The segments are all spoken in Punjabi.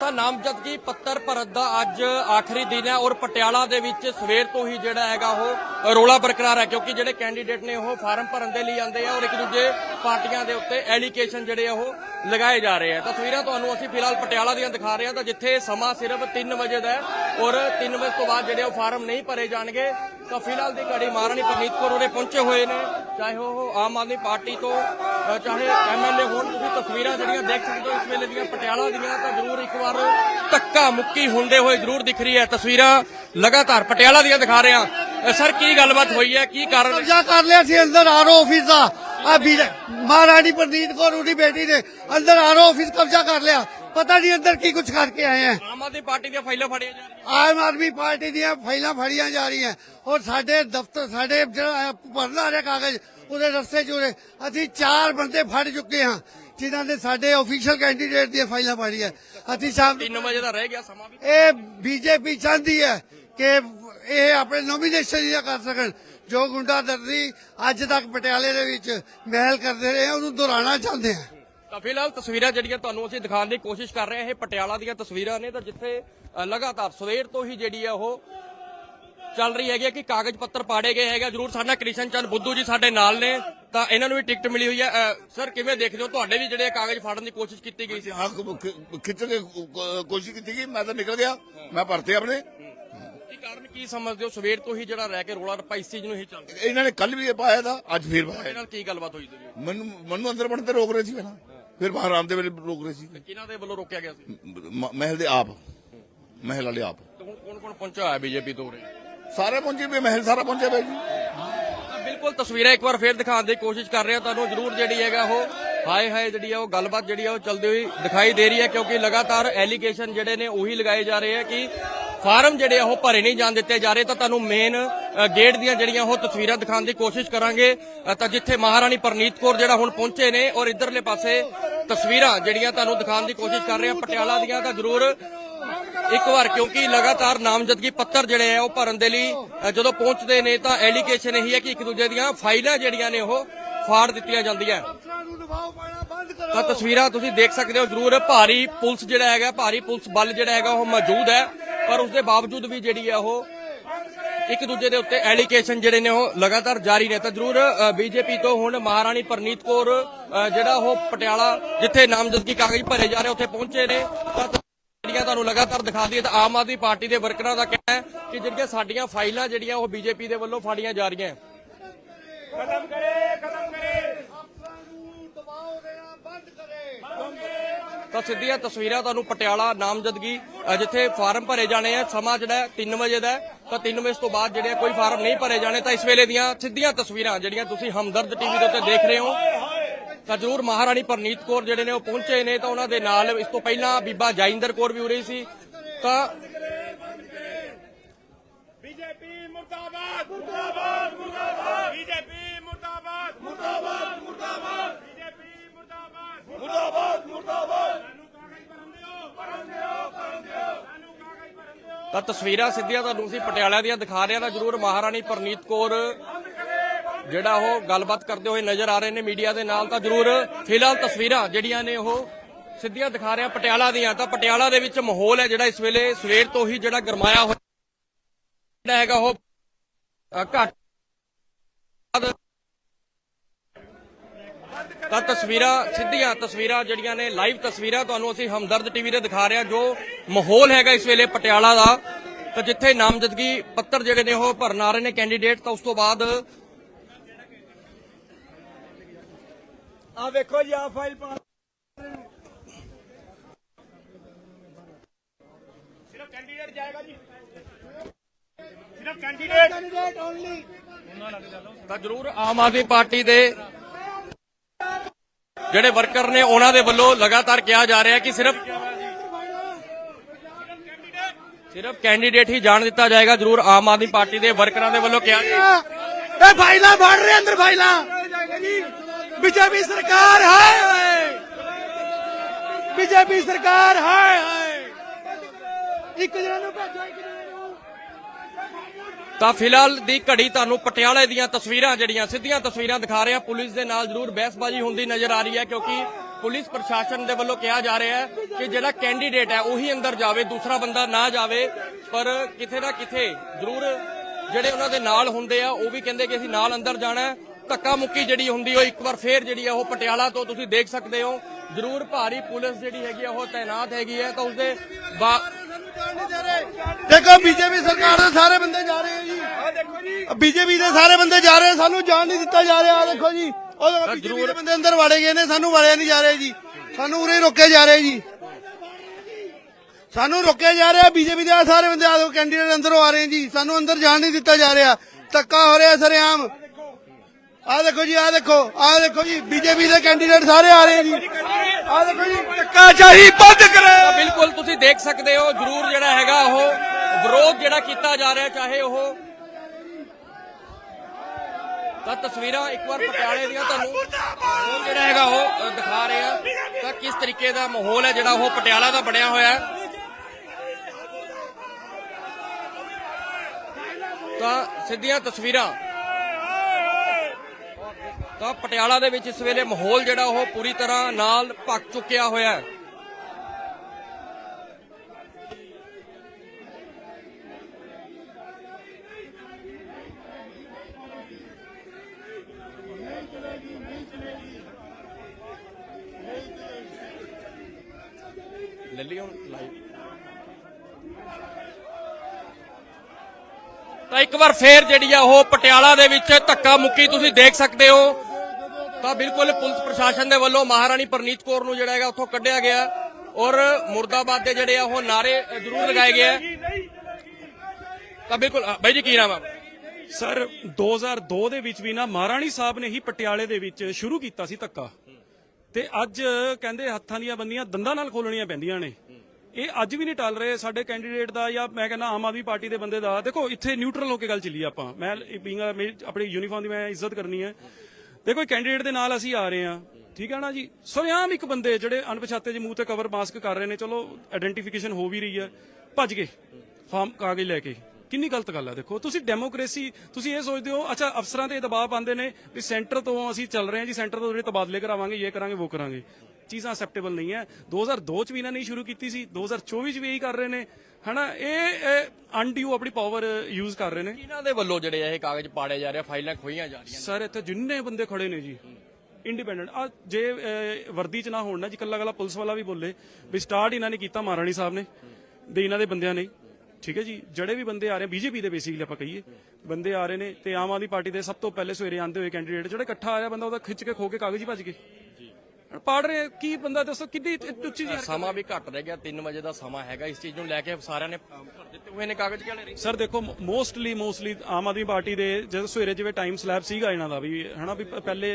ਤਾਂ ਨਾਮਜ਼ਦਗੀ ਪੱਤਰ ਭਰਨ ਦਾ ਅੱਜ ਆਖਰੀ ਦਿਨ ਹੈ ਔਰ ਪਟਿਆਲਾ ਦੇ ਵਿੱਚ ਸਵੇਰ ਤੋਂ ਹੀ ਜਿਹੜਾ ਹੈਗਾ ਉਹ ਰੋਲਾ ਬਰਕਰਾਰ ਹੈ ਕਿਉਂਕਿ ਜਿਹੜੇ ਕੈਂਡੀਡੇਟ ਨੇ ਉਹ ਫਾਰਮ ਭਰਨ ਦੇ ਲਈ ਆਉਂਦੇ ਆ ਔਰ ਇੱਕ ਦੂਜੇ ਪਾਰਟੀਆਂ ਦੇ ਉੱਤੇ ਐਲੀਕੇਸ਼ਨ ਜਿਹੜੇ ਆ ਉਹ ਲਗਾਏ ਜਾ ਰਹੇ ਆ। ਤਸਵੀਰਾਂ ਤੁਹਾਨੂੰ ਅਸੀਂ ਫਿਲਹਾਲ ਪਟਿਆਲਾ ਦੀਆਂ ਦਿਖਾ ਰਹੇ ਹਾਂ ਤਾਂ ਜਿੱਥੇ ਸਮਾਂ ਸਿਰਫ 3 ਵਜੇ ਦਾ ਹੈ ਔਰ 3 ਵਜੇ ਤੋਂ ਬਾਅਦ ਜਿਹੜੇ ਉਹ ਫਾਰਮ ਨਹੀਂ ਭਰੇ ਜਾਣਗੇ ਤਾਂ ਫਿਲਹਾਲ ਦੀ ਘੜੀ ਮਹਾਰਾਣੀ ਪ੍ਰਨੀਤ ਕੌਰ ਉਹਦੇ ਪਹੁੰਚੇ ਹੋਏ ਨੇ, ਚਾਹੇ ਉਹ ਆਮ ਆਦਮੀ ਪਾਰਟੀ ਤੋਂ ਚਾਹੇ ਐਮਐਲਏ ਹੋਣ, ਤੁਸੀਂ ਤਸਵੀਰਾਂ ਜਿਹੜੀਆਂ ਦੇਖ ਸਕਦੇ ਹੋ, ਇਸ ਵੇਲੇ ਦੀਆਂ ਪਟਿਆਲਾ ਦੀਆਂ, ਤਾਂ ਜ਼ਰੂਰ ਇੱਕ ਵਾਰ ਧੱਕਾ ਮੁੱਕੀ ਹੁੰਦੇ ਹੋਏ ਜ਼ਰੂਰ ਦਿਖ ਰਹੀ ਹੈ ਤਸਵੀਰਾਂ, ਲਗਾਤਾਰ ਪਟਿਆਲਾ ਦੀਆਂ ਦਿਖਾ ਰਹੇ ਹਾਂ। ਸਰ, ਕੀ ਗੱਲਬਾਤ ਹੋਈ ਹੈ, ਕੀ ਕਾਰਨ ਕਬਜ਼ਾ ਕਰ ਲਿਆ ਸੀ ਅੰਦਰ ਆਰਓ ਆਫਿਸ ਦਾ। ਆ ਮਹਾਰਾਣੀ ਪ੍ਰਨੀਤ ਕੌਰ, ਉਹਦੀ ਬੇਟੀ ਨੇ ਅੰਦਰ ਆਰਓ ਆਫਿਸ ਕਬਜ਼ਾ ਕਰ ਲਿਆ। ਪਤਾ ਨਹੀਂ ਅੰਦਰ ਕੀ ਕੁਝ ਕਰਕੇ ਆਏ ਆ। ਆਮ ਆਦਮੀ ਪਾਰਟੀ ਦੀਆਂ ਫਾਈਲਾਂ ਫੜੀਆਂ ਜਾ ਰਹੀਆਂ। ਆਮ ਆਦਮੀ ਪਾਰਟੀ ਦੀਆਂ ਫਾਈਲਾਂ ਫੜੀਆਂ ਜਾ ਰਹੀਆਂ। ਔਰ ਸਾਡੇ ਦਫ਼ਤਰ ਸਾਡੇ ਜਿਹੜਾ ਭਰਨਾ ਰਿਹਾ ਕਾਗਜ਼ ਉਹਦੇ ਰਸਤੇ 'ਚ ਅਸੀਂ ਚਾਰ ਬੰਦੇ ਫੜ ਚੁੱਕੇ ਹਾਂ ਜਿਨ੍ਹਾਂ ਨੇ ਸਾਡੇ ਆਫੀਸ਼ੀਅਲ ਕੈਂਡੀਡੇਟ ਦੀਆਂ ਫਾਈਲਾਂ ਫੜੀਆਂ। ਅਸੀਂ ਸ਼ਾਮ 3 ਵਜੇ ਦਾ ਰਹਿ ਗਿਆ ਸਮਾਂ ਵੀ। ਇਹ ਬੀਜੇਪੀ ਚਾਹੁੰਦੀ ਹੈ ਕਿ ਇਹ ਆਪਣੇ ਨੋਮੀਨੇਸ਼ਨ ਹੀ ਕਰ ਸਕਣ। ਜੋ ਗੁੰਡਾਗਰਦੀ ਅੱਜ ਤੱਕ ਪਟਿਆਲੇ ਦੇ ਵਿੱਚ ਮਹਿਲ ਕਰਦੇ ਰਹੇ ਉਹਨੂੰ ਦੁਹਰਾਉਣਾ ਚਾਹੁੰਦੇ ਆ। ਤਾਂ ਫਿਲਹਾਲ ਤਸਵੀਰਾਂ ਜਿਹੜੀਆਂ ਤੁਹਾਨੂੰ ਅਸੀਂ ਦਿਖਾਉਣ ਦੀ ਕੋਸ਼ਿਸ਼ ਕਰ ਰਹੇ ਹਾਂ ਇਹ ਪਟਿਆਲਾ ਦੀਆਂ ਤਸਵੀਰਾਂ ਨੇ ਤਾਂ ਜਿੱਥੇ ਲਗਾਤਾਰ ਸਵੇਰ ਤੋਂ ਹੀ ਜਿਹੜੀ ਆ ਉਹ ਚੱਲ ਰਹੀ ਹੈਗੀ ਕਿ ਕਾਗਜ਼ ਪੱਤਰ ਪਾੜੇ ਗਏ ਹੈਗਾ ਜਰੂਰ ਸਾਡਾ ਕ੍ਰਿਸ਼ਨ ਚੰਦ ਬੁੱਧੂ ਜੀ ਸਾਡੇ ਨਾਲ ਨੇ। ਤਾਂ ਇਹਨਾਂ ਨੂੰ ਵੀ ਟਿਕਟ ਮਿਲੀ ਹੋਈ ਹੈ ਸਰ ਕਿਵੇਂ ਦੇਖਦੇ ਹੋ? ਤੁਹਾਡੇ ਵੀ ਜਿਹੜੇ ਕਾਗਜ਼ ਫਾੜਨ ਦੀ ਕੋਸ਼ਿਸ਼ ਕੀਤੀ ਗਈ ਸੀ? ਹਾਂ ਖਿੱਚ ਕੇ ਕੋਸ਼ਿਸ਼ ਕੀਤੀ ਕਿ ਮੈਂ ਤਾਂ ਨਿਕਲ ਗਿਆ। ਮੈਂ ਭਰਤੇ ਆਪਣੇ। ਕੀ ਕਾਰਨ ਕੀ ਸਮਝਦੇ ਹੋ? ਸਵੇਰ ਤੋਂ ਹੀ ਜਿਹੜਾ ਰਹਿ ਕੇ ਰੋਲਾ ਰੱਪਾ ਇਸ ਚੀਜ਼ ਨੂੰ ਹੀ ਚੱਲ ਇਹਨਾਂ ਨੇ ਕੱਲ ਵੀ ਇਹ ਪਾਇਆ ਤਾਂ ਅੱਜ ਫੇਰ ਪਾਇਆ। ਨਾਲ ਕੀ ਗੱਲਬਾਤ ਹੋਈ ਸੀ ਮੈਨੂੰ ਮੈਨੂੰ ਅੰਦਰ ਵੜਨ ਤੇ ਰੋਕ ਰਹੇ ਸੀ ਪਹਿਲਾਂ। ਫਿਰ ਬਾਹਰ ਆਉਣ ਦੇ ਵੇਲੇ ਰੋਕ ਰਹੇ ਸੀ। ਕਿਹਨਾਂ ਦੇ ਵੱਲੋਂ ਰੋਕਿਆ ਗਿਆ ਸੀ? ਮ- ਮਹਿਲ ਦੇ ਆਪ। ਮਹਿਲ ਵਾਲੇ ਆਪ। ਕੌਣ ਕੌਣ ਪਹੁੰਚਿਆ ਹੋਇਆ ਬੀਜੇਪੀ ਤੋਂ ਉਰੇ? ਸਾਰੇ ਪਹੁੰਚੇ ਵੀ ਮਹਿਲ ਸਾਰਾ ਪਹੁੰਚਿਆ ਪਿਆ ਜੀ। ਤਾਂ ਬਿਲਕੁਲ ਤਸਵੀਰਾਂ ਇੱਕ ਵਾਰ ਫੇਰ ਦਿਖਾਉਣ ਦੀ ਕੋਸ਼ਿਸ਼ ਕਰ ਰਹੇ ਹਾਂ ਤੁਹਾਨੂੰ ਜਰੂਰ ਜਿਹੜੀ ਹੈਗਾ ਉਹ ਹਾਏ ਹਾਏ ਜਿਹੜੀ ਆ ਉਹ ਗੱਲਬਾਤ ਜਿਹੜੀ ਆ ਉਹ ਚੱਲਦੀ ਹੋਈ ਦਿਖਾਈ ਦੇ ਰਹੀ ਹੈ ਕਿਉਂਕਿ ਲਗਾਤਾਰ ਐਲੀਗੇਸ਼ਨ ਜਿਹੜੇ ਨੇ ਉਹੀ ਲਗਾਏ ਜਾ ਰਹੇ ਆ ਕਿ ਫਾਰਮ ਜਿਹੜੇ ਆ ਉਹ ਭਰੇ ਨਹੀਂ ਜਾਣ ਦਿੱਤੇ ਜਾ ਰਹੇ ਤਾਂ ਤੁਹਾਨੂੰ ਮੇਨ ਗੇਟ ਦੀਆਂ ਜਿਹੜੀਆਂ ਉਹ ਤਸਵੀਰਾਂ ਦਿਖਾਉਣ ਦੀ ਕੋਸ਼ਿਸ਼ ਕਰਾਂਗੇ। ਤਾਂ ਜਿੱਥੇ ਮਹਾਰਾਣੀ ਪਰਨੀਤ ਕੌਰ ਜਿਹੜਾ ਹੁਣ ਪਹੁੰਚੇ ਨੇ ਔਰ ਇਧਰਲੇ ਪਾਸੇ ਤਸਵੀਰਾਂ ਜਿਹੜੀਆਂ ਤੁਹਾਨੂੰ ਦਿਖਾਉਣ ਦੀ ਕੋਸ਼ਿਸ਼ ਕਰ ਰਹੇ ਹਾਂ ਪਟਿਆਲਾ ਦੀਆਂ ਤਾਂ ਜਰੂਰ ਇੱਕ ਵਾਰ ਕਿਉਂਕਿ ਲਗਾਤਾਰ ਨਾਮਜ਼ਦਗੀ ਪੱਤਰ ਜਿਹੜੇ ਆ ਉਹ ਭਰਨ ਦੇ ਲਈ ਜਦੋਂ ਪਹੁੰਚਦੇ ਨੇ ਤਾਂ ਐਲੀਗੇਸ਼ਨ ਇਹੀ ਹੈ ਕਿ ਇੱਕ ਦੂਜੇ ਦੀਆਂ ਫਾਈਲਾਂ ਜਿਹੜੀਆਂ ਨੇ ਉਹ ਫਾੜ ਦਿੱਤੀਆਂ ਜਾਂਦੀਆਂ। ਤਾਂ ਤਸਵੀਰਾਂ ਤੁਸੀਂ ਦੇਖ ਸਕਦੇ ਹੋ, ਜਰੂਰ ਭਾਰੀ ਪੁਲਿਸ ਜਿਹੜਾ ਹੈਗਾ, ਭਾਰੀ ਪੁਲਿਸ ਬਲ ਜਿਹੜਾ ਹੈਗਾ ਉਹ ਮੌਜੂਦ ਹੈ। ਪਰ ਉਸ ਦੇ ਬਾਵਜੂਦ ਵੀ ਜਿਹੜੀ ਹੈ ਉਹ ਇੱਕ ਦੂਜੇ ਦੇ ਉੱਤੇ ਐਲੀਗੇਸ਼ਨ ਜਿਹੜੇ ਨੇ ਉਹ ਲਗਾਤਾਰ ਜਾਰੀ ਨੇ। ਤਾਂ ਜਰੂਰ ਬੀਜੇਪੀ ਤੋਂ ਹੁਣ ਮਹਾਰਾਣੀ ਪ੍ਰਨੀਤ ਕੌਰ ਜਿਹੜਾ ਉਹ ਪਟਿਆਲਾ ਜਿੱਥੇ ਨਾਮਜ਼ਦਗੀ ਕਾਗਜ਼ ਭਰੇ ਜਾ ਰਹੇ ਉੱਥੇ ਪਹੁੰਚੇ ਨੇ। ਤਾਂ ਜਿਹੜੀਆਂ ਤੁਹਾਨੂੰ ਲਗਾਤਾਰ ਦਿਖਾ ਦਈਏ ਤਾਂ ਆਮ ਆਦਮੀ ਪਾਰਟੀ ਦੇ ਵਰਕਰਾਂ ਦਾ ਕਹਿਣਾ ਹੈ ਕਿ ਜਿਹੜੀਆਂ ਸਾਡੀਆਂ ਫਾਈਲਾਂ ਜਿਹੜੀਆਂ ਉਹ ਬੀਜੇਪੀ ਦੇ ਵੱਲੋਂ ਫਾੜੀਆਂ ਜਾ ਰਹੀਆਂ। ਤਾਂ ਸਿੱਧੀਆਂ ਤਸਵੀਰਾਂ ਤੁਹਾਨੂੰ ਪਟਿਆਲਾ ਨਾਮਜ਼ਦਗੀ ਜਿੱਥੇ ਫਾਰਮ ਭਰੇ ਜਾਣੇ ਆ, ਸਮਾਂ ਜਿਹੜਾ 3 ਵਜੇ ਦਾ ਤਾਂ 3 ਵਜੇ ਤੋਂ ਬਾਅਦ ਜਿਹੜੇ ਕੋਈ ਫਾਰਮ ਨਹੀਂ ਭਰੇ ਜਾਣੇ, ਤਾਂ ਇਸ ਵੇਲੇ ਦੀਆਂ ਸਿੱਧੀਆਂ ਤਸਵੀਰਾਂ ਜਿਹੜੀਆਂ ਤੁਸੀਂ ਹਮਦਰਦ ਟੀਵੀ ਦੇ ਉੱਤੇ ਦੇਖ ਰਹੇ ਹੋ। ਤਾਂ ਜ਼ਰੂਰ ਮਹਾਰਾਣੀ ਪਰਨੀਤ ਕੌਰ ਜਿਹੜੇ ਨੇ ਉਹ ਪਹੁੰਚੇ ਨੇ, ਤਾਂ ਉਹਨਾਂ ਦੇ ਨਾਲ ਇਸ ਤੋਂ ਪਹਿਲਾਂ ਬੀਬਾ ਜਾਇੰਦਰ ਕੌਰ ਵੀ ਉਰੇ ਸੀ। ਤਾਂ ਬੀਜੇਪੀ ਮੁਰਦਾਬਾਦ ਮੁਰਦਾਬਾਦ ਮੁਰਦਾਬਾਦ। ਬੀਜੇਪੀ ਮੁਰਦਾਬਾਦ ਮੁਰਦਾਬਾਦ ਮੁਰਦਾਬਾਦ। ਬੀਜੇਪੀ ਮੁਰਦਾਬਾਦ ਮੁਰਦਾਬਾਦ ਮੁਰਦਾਬਾਦ ਸਾਨੂੰ ਕਾਗਜ਼ ਭਰਨ ਦਿਓ ਭਰਨ ਦਿਓ ਭਰਨ ਦਿਓ ਸਾਨੂੰ ਕਾਗਜ਼ ਭਰਨ ਦਿਓ ਤਾਂ ਤਸਵੀਰਾਂ ਸਿੱਧੀਆਂ ਤੁਹਾਨੂੰ ਅਸੀਂ ਪਟਿਆਲਾ ਦੀਆਂ ਦਿਖਾ ਰਹੇ ਹਾਂ ਤਾਂ ਜ਼ਰੂਰ ਮਹਾਰਾਣੀ ਪਰਨੀਤ ਕੌਰ ਜਿਹੜਾ ਉਹ ਗੱਲਬਾਤ ਕਰਦੇ ਹੋਏ ਨਜ਼ਰ ਆ ਰਹੇ ਨੇ ਮੀਡੀਆ ਦੇ ਨਾਲ ਤਾਂ ਜ਼ਰੂਰ ਫਿਲਹਾਲ ਤਸਵੀਰਾਂ ਜਿਹੜੀਆਂ ਨੇ ਉਹ ਸਿੱਧੀਆਂ ਦਿਖਾ ਰਹੇ ਪਟਿਆਲਾ ਦੀਆਂ। ਤਾਂ ਪਟਿਆਲਾ ਦੇ ਵਿੱਚ ਮਾਹੌਲ ਹੈ ਜਿਹੜਾ ਇਸ ਵੇਲੇ ਸਵੇਰ ਤੋਂ ਹੀ ਜਿਹੜਾ ਗਰਮਾਇਆ ਹੋਇਆ ਜਿਹੜਾ ਹੈਗਾ ਉਹ ਘੱਟ ਤਾਂ ਤਸਵੀਰਾਂ ਸਿੱਧੀਆਂ ਤਸਵੀਰਾਂ ਜਿਹੜੀਆਂ ਨੇ ਲਾਈਵ ਤਸਵੀਰਾਂ ਤੁਹਾਨੂੰ ਅਸੀਂ ਹਮਦਰਦ ਟੀਵੀ ਤੇ ਦਿਖਾ ਰਹੇ ਹਾਂ ਜੋ ਮਾਹੌਲ ਹੈਗਾ ਇਸ ਵੇਲੇ ਪਟਿਆਲਾ ਦਾ। ਤਾਂ ਜਿੱਥੇ ਨਾਮਜ਼ਦਗੀ ਪੱਤਰ ਜਿਹੜੇ ਨੇ ਉਹ ਭਰਨ ਆ ਰਹੇ ਨੇ ਕੈਂਡੀਡੇਟ ਤਾਂ ਉਸ ਤੋਂ ਬਾਅਦ ਆ ਵੇਖੋ ਜੀ ਆ ਫਾਈਲ ਪਾ ਸਿਰਫ ਕੈਂਡੀਡੇਟ ਜਾਏਗਾ ਜੀ। ਸਿਰਫ ਕੈਂਡੀਡੇਟ ਕੈਂਡੀਡੇਟ ਓਨਲੀ ਤਾਂ ਜ਼ਰੂਰ ਆਮ ਆਦਮੀ ਪਾਰਟੀ ਦੇ ਜਿਹੜੇ ਵਰਕਰ ਨੇ ਉਹਨਾਂ ਦੇ ਵੱਲੋਂ ਲਗਾਤਾਰ ਕਿਹਾ ਜਾ ਰਿਹਾ ਕਿ ਸਿਰਫ ਸਿਰਫ ਕੈਂਡੀਡੇਟ ਹੀ ਜਾਣ ਦਿੱਤਾ ਜਾਏਗਾ, ਜ਼ਰੂਰ ਆਮ ਆਦਮੀ ਪਾਰਟੀ ਦੇ ਵਰਕਰਾਂ ਦੇ ਵੱਲੋਂ ਕਿਹਾ ਇਹ ਫਾਈਲਾਂ ਫੜ ਰਹੇ ਅੰਦਰ ਫਾਈਲਾਂ। ਬੀਜੇਪੀ ਸਰਕਾਰ, ਹਾਏ ਬੀਜੇਪੀ ਸਰਕਾਰ, ਹਾਏ ਇੱਕ ਜਣਾ ਨੂੰ ਭੇਜੋ, ਇੱਕ ਤਾਂ ਫਿਲਹਾਲ ਦੀ ਘੜੀ ਤੁਹਾਨੂੰ ਪਟਿਆਲੇ ਦੀਆਂ ਤਸਵੀਰਾਂ ਜਿਹੜੀਆਂ ਸਿੱਧੀਆਂ ਤਸਵੀਰਾਂ ਦਿਖਾ ਰਹੇ। ਹਾਂ ਪੁਲਿਸ ਦੇ ਨਾਲ ਜ਼ਰੂਰ ਬਹਿਸਬਾਜ਼ੀ ਹੁੰਦੀ ਨਜ਼ਰ ਆ ਰਹੀ ਹੈ ਕਿਉਂਕਿ ਪੁਲਿਸ ਪ੍ਰਸ਼ਾਸਨ ਦੇ ਵੱਲੋਂ ਕਿਹਾ ਜਾ ਰਿਹਾ ਹੈ ਕਿ ਜਿਹੜਾ ਕੈਂਡੀਡੇਟ ਹੈ ਉਹੀ ਅੰਦਰ ਜਾਵੇ, ਦੂਸਰਾ ਬੰਦਾ ਨਾ ਜਾਵੇ। ਪਰ ਕਿਥੇ ਨਾ ਕਿਥੇ ਜ਼ਰੂਰ ਜਿਹੜੇ ਉਹਨਾਂ ਦੇ ਨਾਲ ਹੁੰਦੇ ਆ, ਉਹ ਵੀ ਕਹਿੰਦੇ ਕਿ ਅਸੀਂ ਨਾਲ ਅੰਦਰ ਜਾਣਾ ਹੈ। ਧੱਕਾ ਮੁੱਕੀ ਜਿਹੜੀ ਹੁੰਦੀ ਉਹ ਇੱਕ ਵਾਰ ਫੇਰ ਜਿਹੜੀ ਹੈ ਉਹ ਪਟਿਆਲਾ ਤੋਂ ਤੁਸੀਂ ਦੇਖ ਸਕਦੇ ਹੋ। ਜ਼ਰੂਰ ਭਾਰੀ ਪੁਲਿਸ ਜਿਹੜੀ ਹੈਗੀ ਆ, ਉਹ ਤਾਇਨਾਤ ਹੈਗੀ ਹੈ ਤਾਂ ਉਸਦੇ ਬਾ- ਦੇਖੋ ਬੀਜੇਪੀ ਸਰਕਾਰ ਦੇ ਸਾਰੇ ਬੰਦੇ ਜਾ ਰਹੇ ਆ ਜੀ। ਆ ਦੇਖੋ ਜੀ ਬੀਜੇਪੀ ਦੇ ਸਾਰੇ ਬੰਦੇ ਜਾ ਰਹੇ ਸਾਨੂੰ ਜਾਣ ਨਹੀਂ ਦਿੱਤਾ ਜਾ ਰਿਹਾ। ਆ ਦੇਖੋ ਜੀ ਉਹ BJP ਦੇ ਬੰਦੇ ਅੰਦਰ ਵਾੜੇ ਗਏ ਨੇ ਸਾਨੂੰ ਵਾੜਿਆ ਨਹੀਂ ਜਾ ਰਿਹਾ ਜੀ। ਸਾਨੂੰ ਉਰੇ ਰੋਕੇ ਜਾ ਰਹੇ ਜੀ। ਸਾਨੂੰ ਰੋਕਿਆ ਜਾ ਰਿਹਾ ਬੀਜੇਪੀ ਦੇ ਸਾਰੇ ਬੰਦੇ ਆ ਕੈਂਡੀਡੇਟ ਅੰਦਰੋਂ ਆ ਰਹੇ ਜੀ। ਸਾਨੂੰ ਅੰਦਰ ਜਾਣ ਨਹੀਂ ਦਿੱਤਾ ਜਾ ਰਿਹਾ। ਧੱਕਾ ਹੋ ਰਿਹਾ ਸਰੇਆਮ। ਆ ਦੇਖੋ ਜੀ ਆ ਦੇਖੋ ਆ ਦੇਖੋ ਜੀ ਬੀਜੇਪੀ ਦੇ ਕੈਂਡੀਡੇਟ ਸਾਰੇ ਆ ਰਹੇ ਜੀ। ਆ ਦੇਖੋ ਜੀ ਧੱਕਾ ਚਾਹੀ ਬੰਦ ਕਰੇ। ਬਿਲਕੁਲ ਤੁਸੀਂ ਦੇਖ ਸਕਦੇ ਹੋ, ਜ਼ਰੂਰ ਜਿਹੜਾ ਹੈਗਾ ਉਹ ਵਿਰੋਧ ਜਿਹੜਾ ਕੀਤਾ ਜਾ ਰਿਹਾ, ਚਾਹੇ ਉਹ ਤਾਂ ਤਸਵੀਰਾਂ ਇੱਕ ਵਾਰ ਪਟਿਆਲੇ ਦੀਆਂ ਤੁਹਾਨੂੰ ਮਾਹੌਲ ਜਿਹੜਾ ਹੈਗਾ ਉਹ ਦਿਖਾ ਰਹੇ ਆ। ਤਾਂ ਕਿਸ ਤਰੀਕੇ ਦਾ ਮਾਹੌਲ ਹੈ ਜਿਹੜਾ ਉਹ ਪਟਿਆਲਾ ਦਾ ਬਣਿਆ ਹੋਇਆ ਹੈ। ਤਾਂ ਸਿੱਧੀਆਂ ਤਸਵੀਰਾਂ ਤਾਂ ਪਟਿਆਲਾ ਦੇ ਵਿੱਚ ਇਸ ਵੇਲੇ ਮਾਹੌਲ ਜਿਹੜਾ ਉਹ ਪੂਰੀ ਤਰ੍ਹਾਂ ਨਾਲ ਭੱਕ ਚੁੱਕਿਆ ਹੋਇਆ ਹੈ। ਹੁਣ ਲਾਈਵ ਤਾਂ ਇੱਕ ਵਾਰ ਫੇਰ ਜਿਹੜੀ ਆ ਉਹ ਪਟਿਆਲਾ ਦੇ ਵਿੱਚ ਧੱਕਾ ਮੁੱਕੀ ਤੁਸੀਂ ਦੇਖ ਸਕਦੇ ਹੋ। ਤਾਂ ਬਿਲਕੁਲ ਪੁਲਿਸ ਪ੍ਰਸ਼ਾਸਨ ਦੇ ਵੱਲੋਂ ਮਹਾਰਾਣੀ ਪ੍ਰਨੀਤ ਕੌਰ ਨੂੰ ਜਿਹੜਾ ਹੈਗਾ ਉੱਥੋਂ ਕੱਢਿਆ ਗਿਆ ਔਰ ਮੁਰਦਾਬਾਦ ਦੇ ਜਿਹੜੇ ਆ ਉਹ ਨਾਰੇ ਜ਼ਰੂਰ ਲਗਾਏ ਗਏ ਆ। ਤਾਂ ਬਿਲਕੁਲ ਬਾਈ ਜੀ ਕੀ ਨਾਮ ਆ? ਸਰ 2002 ਦੇ ਵਿੱਚ ਵੀ ਨਾ ਮਹਾਰਾਣੀ ਸਾਹਿਬ ਨੇ ਹੀ ਪਟਿਆਲੇ ਦੇ ਵਿੱਚ ਸ਼ੁਰੂ ਕੀਤਾ ਸੀ ਧੱਕਾ। ਤੇ ਅੱਜ ਕਹਿੰਦੇ ਹੱਥਾਂ ਦੀਆਂ ਬੰਦੀਆਂ ਦੰਦਾਂ ਨਾਲ ਖੋਲਣੀਆਂ ਪੈਂਦੀਆਂ ਨੇ। ਇਹ ਅੱਜ ਵੀ ਨਹੀਂ ਟਾਲ ਰਹੇ, ਸਾਡੇ ਕੈਂਡੀਡੇਟ ਦਾ ਜਾਂ ਮੈਂ ਕਹਿੰਦਾ ਆਮ ਆਦਮੀ ਪਾਰਟੀ ਦੇ ਬੰਦੇ ਦਾ। ਦੇਖੋ, ਇੱਥੇ ਨਿਊਟਰਲ ਹੋ ਕੇ ਗੱਲ ਚੱਲੀ ਆਪਾਂ। ਮੈਂ ਬੀਂਗ ਮੇਰੀ ਯੂਨੀਫਾਰਮ ਦੀ ਮੈਂ ਇੱਜ਼ਤ ਕਰਨੀ ਹੈ। ਦੇਖੋ ਕੈਂਡੀਡੇਟ ਦੇ ਨਾਲ ਅਸੀਂ ਆ ਰਹੇ ਹਾਂ। ਠੀਕ ਹੈ ਨਾ ਜੀ? ਸਰਿਆਮ ਇੱਕ ਬੰਦੇ ਜਿਹੜੇ ਅਣਪਛਾਤੇ ਜਿਹੇ ਮੂੰਹ ਤੇ ਕਵਰ ਮਾਸਕ ਕਰ ਰਹੇ ਨੇ, ਚਲੋ ਆਇਡੈਂਟੀਫਿਕੇਸ਼ਨ ਹੋ ਵੀ ਰਹੀ ਹੈ, ਭੱਜ ਗਏ। ਫਾਰਮ ਕਾਗਜ਼ ਲੈ ਕੇ। ਕਿੰਨੀ ਗਲਤ ਗੱਲ ਹੈ ਦੇਖੋ ਤੁਸੀਂ ਡੈਮੋਕ੍ਰੇਸੀ ਤੁਸੀਂ ਇਹ ਸੋਚਦੇ ਹੋ ਅੱਛਾ ਅਫਸਰਾਂ ਤੇ ਦਬਾਅ ਪਾਉਂਦੇ ਨੇ ਵੀ ਸੈਂਟਰ ਤੋਂ ਅਸੀਂ ਚੱਲ ਰਹੇ ਹਾਂ ਜੀ ਸੈਂਟਰ ਤੋਂ ਜਿਹੜੇ ਤਬਾਦਲੇ ਕਰਾਵਾਂਗੇ ਇਹ ਕਰਾਂਗੇ ਉਹ ਕਰਾਂਗੇ। ਚੀਜ਼ਾਂ ਅਸੈਪਟੇਬਲ ਨਹੀਂ ਹੈ। 2002 ਚ ਵੀ ਇਹਨਾਂ ਨੇ ਸ਼ੁਰੂ ਕੀਤੀ ਸੀ 2024 ਚ ਵੀ ਇਹੀ ਕਰ ਰਹੇ ਨੇ। ਹਨਾ ਇਹ ਅਨਡਿਊ ਆਪਣੀ ਪਾਵਰ ਯੂਜ਼ ਕਰ ਰਹੇ ਨੇ। ਇਹਨਾਂ ਦੇ ਵੱਲੋਂ ਜਿਹੜੇ ਇਹ ਕਾਗਜ਼ ਪਾੜੇ ਜਾ ਰਹੇ ਫਾਈਲਾਂ ਖੋਈਆਂ ਜਾ ਰਹੀਆਂ ਸਰ ਇੱਥੇ ਜਿੰਨੇ ਬੰਦੇ ਖੜੇ ਨੇ ਜੀ ਇੰਡੀਪੈਂਡੈਂਟ ਆ ਜੇ ਵਰਦੀ ਚ ਨਾ ਹੋਣ ਨਾ ਜੀ ਕੱਲਾ ਕੱਲਾ ਪੁਲਿਸ ਵਾਲਾ ਵੀ ਬੋਲੇ ਵੀ ਸਟਾਰਟ ਇਹਨਾਂ ਨੇ ਕੀਤਾ ਮਹਾਰਾਣੀ ਸਾਹਿਬ ਨੇ ਦੇ ਇਹਨਾਂ ਦੇ ਬੰਦਿਆਂ ਨੇ। ਠੀਕ ਹੈ ਜੀ, ਜਿਹੜੇ ਵੀ ਬੰਦੇ ਆ ਰਹੇ ਬੀਜੇਪੀ ਦੇ ਬੇਸਿਕਲੀ ਆਪਾਂ ਕਹੀਏ, ਬੰਦੇ ਆ ਰਹੇ ਨੇ ਤੇ ਆਮ ਆਦਮੀ ਪਾਰਟੀ ਦੇ ਸਭ ਤੋਂ ਪਹਿਲੇ ਸਵੇਰੇ ਆਂਦੇ ਹੋਏ ਕੈਂਡੀਡੇਟ ਜਿਹੜਾ ਇਕੱਠਾ ਆਇਆ ਬੰਦਾ ਉਹਦਾ ਖਿੱਚ ਕੇ ਖੋ ਕੇ ਕਾਗਜ਼ ਹੀ ਭੱਜ ਗਏ। ਪਾੜ ਰਹੇ ਕੀ ਬੰਦਾ ਦੱਸੋ ਕਿੰਨੀ ਉੱਚੀ ਜੀ ਸਮਾਂ ਵੀ ਘੱਟ ਰਹਿ ਗਿਆ 3 ਵਜੇ ਦਾ ਸਮਾਂ ਹੈਗਾ ਇਸ ਚੀਜ਼ ਨੂੰ ਲੈ ਕੇ ਸਾਰਿਆਂ ਨੇ ਭਰ ਦਿੱਤੇ ਹੋਏ ਨੇ ਕਾਗਜ਼ ਕਿਹੜੇ ਨੇ ਸਰ ਦੇਖੋ mostly mostly Aam Aadmi Party ਦੇ ਜਦੋਂ ਸਵੇਰੇ ਜਿਵੇਂ ਟਾਈਮ ਸਲੈਬ ਸੀਗਾ ਇਹਨਾਂ ਦਾ ਵੀ ਹਨਾ ਵੀ ਪਹਿਲੇ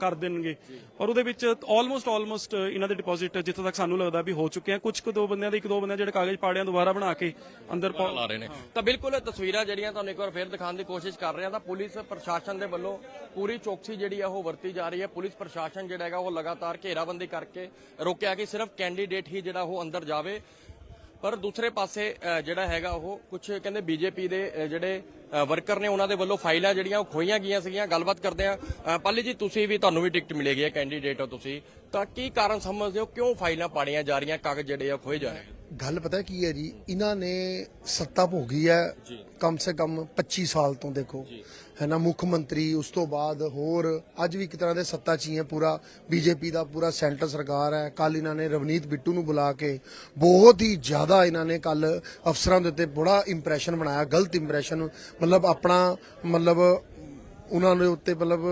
ਕਰ ਦੇਣਗੇ। ਔਰ ਉਹਦੇ ਵਿੱਚ ਆਲਮੋਸਟ ਆਲਮੋਸਟ ਇਹਨਾਂ ਦੇ ਡਿਪੋਜ਼ਿਟ ਜਿੱਥੋਂ ਤੱਕ ਸਾਨੂੰ ਲੱਗਦਾ ਵੀ ਹੋ ਚੁੱਕੇ ਆ। ਕੁਝ ਕੁ ਦੋ ਬੰਦਿਆਂ ਦੇ ਇੱਕ ਦੋ ਬੰਦਿਆਂ ਜਿਹੜੇ ਕਾਗਜ਼ ਪਾੜਿਆਂ ਦੁਬਾਰਾ ਬਣਾ ਕੇ ਅੰਦਰ ਪਾ ਲਾ ਰਹੇ ਨੇ। ਤਾਂ ਬਿਲਕੁਲ ਇਹ ਤਸਵੀਰਾਂ ਜਿਹੜੀਆਂ ਤੁਹਾਨੂੰ ਇੱਕ ਵਾਰ ਫੇਰ ਦਿਖਾਉਣ ਦੀ ਕੋਸ਼ਿਸ਼ ਕਰ ਰਹੇ ਤਾਂ ਪੁਲਿਸ ਪ੍ਰਸ਼ਾਸਨ ਦੇ ਵੱਲੋਂ ਪੂਰੀ ਚੌਕਸੀ ਜਿਹੜੀ ਆ ਉਹ ਵਰਤੀ ਜਾ ਰਹੀ ਹੈ। ਪੁਲਿਸ ਪ੍ਰਸ਼ਾਸਨ ਜਿਹੜਾ ਹੈਗਾ ਉਹ ਲਗਾਤਾਰ ਘੇਰਾਬੰਦੀ ਕਰਕੇ ਰੋਕਿਆ ਕਿ ਸਿਰਫ ਕੈਂਡੀਡੇਟ ਹੀ ਜਿਹੜਾ ਉਹ ਅੰਦਰ ਜਾਵੇ। ਪਰ ਦੂਸਰੇ ਪਾਸੇ ਜਿਹੜਾ ਹੈਗਾ ਉਹ ਕੁਝ ਕਹਿੰਦੇ ਬੀਜੇਪੀ ਦੇ ਜਿਹੜੇ ਵਰਕਰ ਨੇ ਉਹਨਾਂ ਦੇ ਵੱਲੋਂ ਫਾਈਲਾਂ ਜਿਹੜੀਆਂ ਉਹ ਖੋਈਆਂ ਗਈਆਂ ਸੀਗੀਆਂ। ਗੱਲਬਾਤ ਕਰਦੇ ਆ ਪਾਲੀ ਜੀ, ਤੁਸੀਂ ਵੀ ਤੁਹਾਨੂੰ ਵੀ ਟਿਕਟ ਮਿਲੇਗੀ ਹੈ ਕੈਂਡੀਡੇਟ ਹੋ ਤੁਸੀਂ ਤਾਂ ਕੀ ਕਾਰਨ ਸਮਝਦੇ ਹੋ? ਕਿਉਂ ਫਾਈਲਾਂ ਪਾੜੀਆਂ ਜਾ ਰਹੀਆਂ? ਕਾਗਜ਼ ਜਿਹੜੇ ਆ ਖੋਏ ਜਾ ਰਹੇ ਗੱਲ ਪਤਾ ਕੀ ਹੈ ਜੀ? ਇਹਨਾਂ ਨੇ ਸੱਤਾ ਭੋਗੀ ਹੈ। ਕਮ ਸੇ ਕਮ 25 ਸਾਲ ਤੋਂ ਦੇਖੋ। ਹੈ ਨਾ ਮੁੱਖ ਮੰਤਰੀ ਉਸ ਤੋਂ ਬਾਅਦ ਹੋਰ ਅੱਜ ਵੀ ਇੱਕ ਤਰ੍ਹਾਂ ਦੇ ਸੱਤਾ 'ਚ ਹੀ ਹੈ ਪੂਰਾ। ਬੀਜੇਪੀ ਦਾ ਪੂਰਾ ਸੈਂਟਰ ਸਰਕਾਰ ਹੈ। ਕੱਲ ਇਹਨਾਂ ਨੇ ਰਵਨੀਤ ਬਿੱਟੂ ਨੂੰ ਬੁਲਾ ਕੇ ਬਹੁਤ ਹੀ ਜ਼ਿਆਦਾ ਇਹਨਾਂ ਨੇ ਕੱਲ ਅਫਸਰਾਂ ਦੇ ਉੱਤੇ ਬੜਾ ਇੰਪ੍ਰੈਸ਼ਨ ਬਣਾਇਆ ਗਲਤ ਇੰਪ੍ਰੈਸ਼ਨ ਮਤਲਬ ਆਪਣਾ ਮਤਲਬ ਉਹਨਾਂ ਦੇ ਉੱਤੇ ਮਤਲਬ